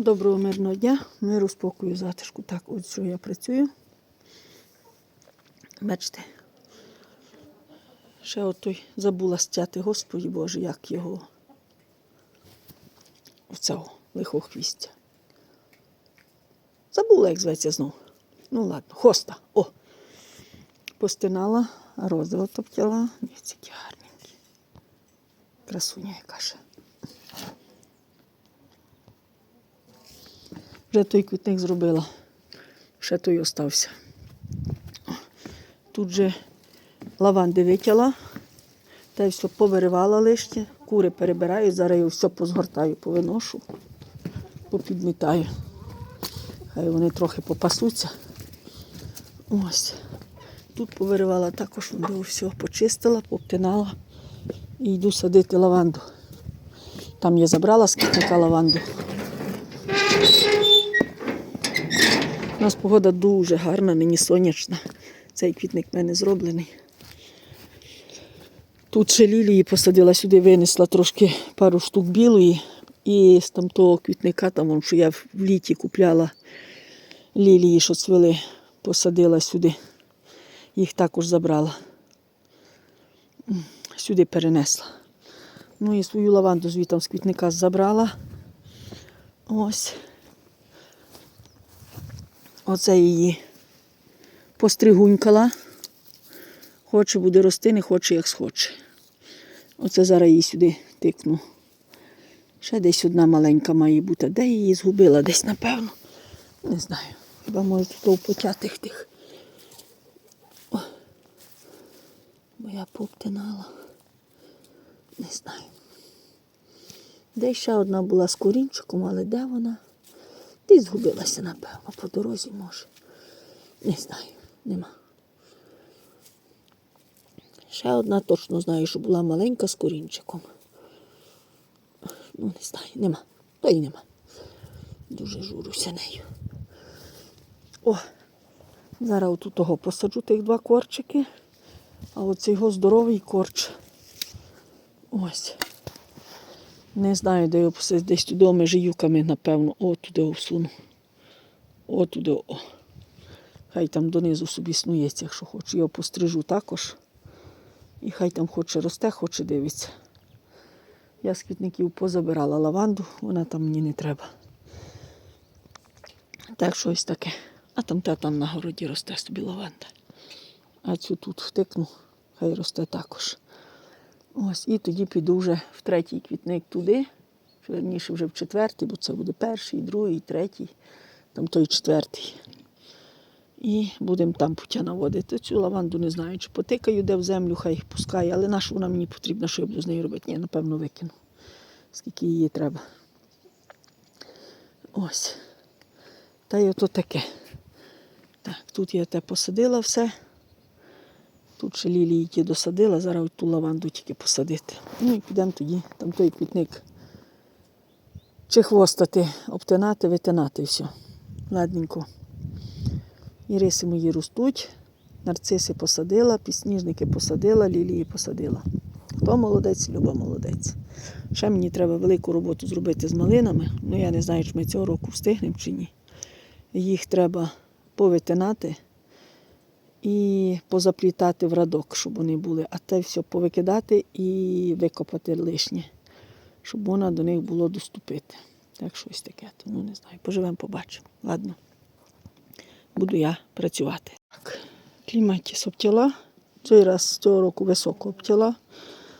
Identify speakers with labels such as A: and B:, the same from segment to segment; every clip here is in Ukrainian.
A: Доброго мирного дня, миру, спокою, затишку. Так, от що я працюю. Бачите. Ще от той забула стяти, Господі Боже, як його оцього лихохвістя. Забула, як зветься знов. Ну ладно, хоста. О! Постинала, а рози отоптяла. Дивіться, які гарненькі. Красуня яка ще. Вже той квітник зробила. Ще той остався. Тут же лаванди витяла, та й все повиривала лище, кури перебираю, зараз я все позгортаю, повиношу, попідмітаю. Хай вони трохи попасуться. Ось. Тут повиривала також, воно все почистила, пообтинала і йду садити лаванду. Там я забрала з квітника лаванду. У нас погода дуже гарна, нині сонячна. Цей квітник в мене зроблений. Тут ще лілії посадила сюди, винесла трошки пару штук білої. І з там того квітника, там, що я в літі купляла лілії, що цвіли, посадила сюди. Їх також забрала. Сюди перенесла. Ну і свою лаванду звітом з квітника забрала. Ось. Оце її постригунькала. Хоче буде рости, не хоче, як схоче. Оце зараз її сюди тикну. Ще десь одна маленька має бути. Де її згубила? Десь, напевно. Не знаю. Хіба може тут в потятих тих. О. Бо я пообтинала. Не знаю. Де ще одна була з корінчиком, але де вона? Десь згубилася, напевно, по дорозі може. Не знаю, нема. Ще одна точно знаю, що була маленька з корінчиком. Ну, не знаю, нема. То й нема. Дуже журюся нею. О, зараз отут того посаджу тих два корчики, а оцей його здоровий корч. Ось. Не знаю, де його посадити. Десь туди межі юками, напевно. О, туди всуну. О, туди. О. Хай там донизу собі снується, якщо хоче. Я його пострижу також. І хай там хоче росте, хоче дивиться. Я з квітників позабирала лаванду, вона там мені не треба. Так щось таке. А там та там на городі росте собі лаванда. А цю тут втикну, хай росте також. Ось, і тоді піду вже в третій квітник туди, верніше вже в четвертий, бо це буде перший, другий, третій, там той четвертий. І будемо там путя наводити. Цю лаванду не знаю, чи потикаю, де в землю, хай їх пускає, але на що вона мені потрібна, що я буду з нею робити? Ні, напевно, викину, скільки її треба. Ось. Та й ото таке. Так, тут я те посадила все. Тут ще лілії ті досадила, зараз ту лаванду тільки посадити. Ну і підемо тоді, там той квітник. Чи хвостати, обтинати, витинати все. Ладненько. Іриси мої ростуть, нарциси посадила, підсніжники посадила, лілії посадила. Хто молодець, Люба молодець. Ще мені треба велику роботу зробити з малинами. Ну я не знаю, чи ми цього року встигнемо чи ні. Їх треба повитинати і позаплітати в радок, щоб вони були, а те все повикидати і викопати лишнє, щоб можна до них було доступити. Так щось таке. То, ну не знаю. Поживемо, побачимо. Ладно. Буду я працювати. Так. Кліматіс обтяла. Цей раз цього року високо обтяла.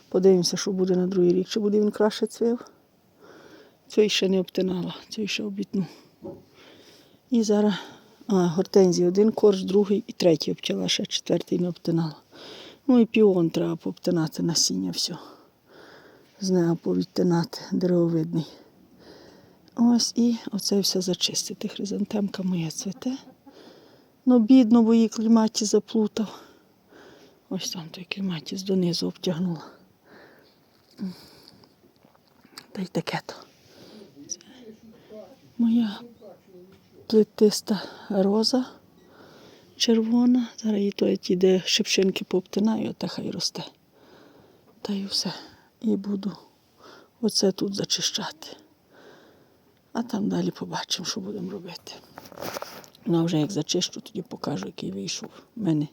A: Подивимося, що буде на другий рік, чи буде він краще цвів. Цей ще не обтинала, цей ще обітну. І зараз гортензії один корж, другий і третій обтяла, ще четвертий не обтинала. Ну і піон треба пообтинати насіння все. З нього повідтинати деревовидний. Ось і оце все зачистити. Хризантемка моя цвете. Ну, бідно, бо її кліматі заплутав. Ось там той кліматіс донизу обтягнула. Та й таке то. Моя плетиста роза червона. Зараз її то ті, де шипшинки пообтинаю, та хай росте. Та й все. І буду оце тут зачищати. А там далі побачимо, що будемо робити. Ну, а вже як зачищу, тоді покажу, який вийшов в мене.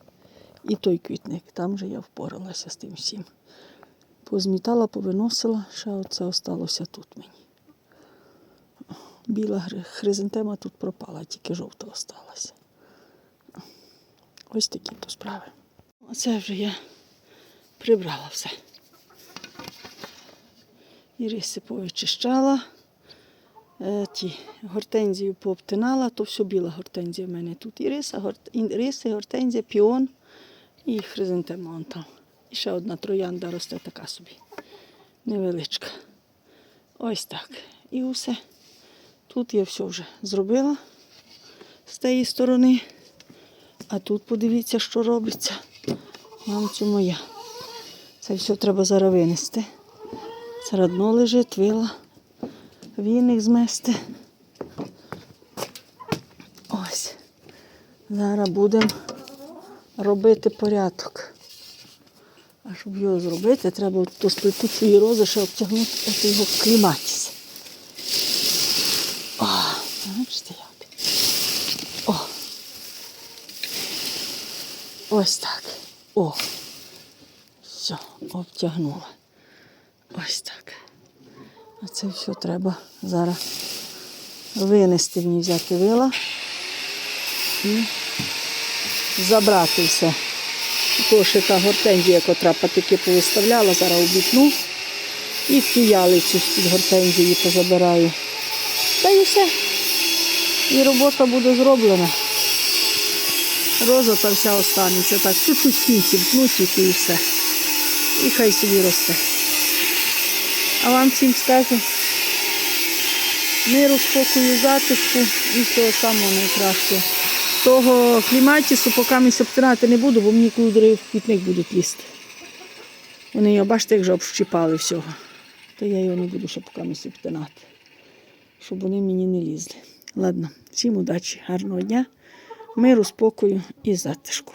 A: І той квітник. Там вже я впоралася з тим всім. Позмітала, повиносила, ще оце осталося тут мені. Біла хризантема тут пропала, тільки жовта осталася. Ось такі то справи. Оце вже я прибрала все. Іриси повичищала. Е, ті гортензію пообтинала, то все біла гортензія в мене тут. Іриса, горт... іриси, гортензія, піон і хризантема вон там. І ще одна троянда росте така собі. Невеличка. Ось так. І усе. Тут я все вже зробила з тієї сторони. А тут подивіться, що робиться. Мамцю моя. Це все треба зараз винести. Це дно лежить, вила. Віник змести. Ось. Зараз будемо робити порядок. А щоб його зробити, треба до сплетучої рози ще обтягнути от його кліматіс. О, як. О. Ось так. О. Все, обтягнула. Ось так. А це все треба зараз винести в ній, взяти вила і забрати все. То ще та гортензія, котра патики повиставляла, зараз обітну. І цю ялицю з-під гортензії позабираю. Та і все. І робота буде зроблена. Роза та вся останеться. Так, чуть-чуть кінці втну і все. І хай собі росте. А вам всім скажу миру, спокою, затишку і всього самого найкращого. Того кліматісу поки обтирати не буду, бо мені кудри в квітник будуть лізти. Вони його, бачите, як вже общипали всього. То я його не буду ще поки обтинати, щоб вони мені не лізли. Ладно, всім удачі, гарного дня, миру, спокою і затишку.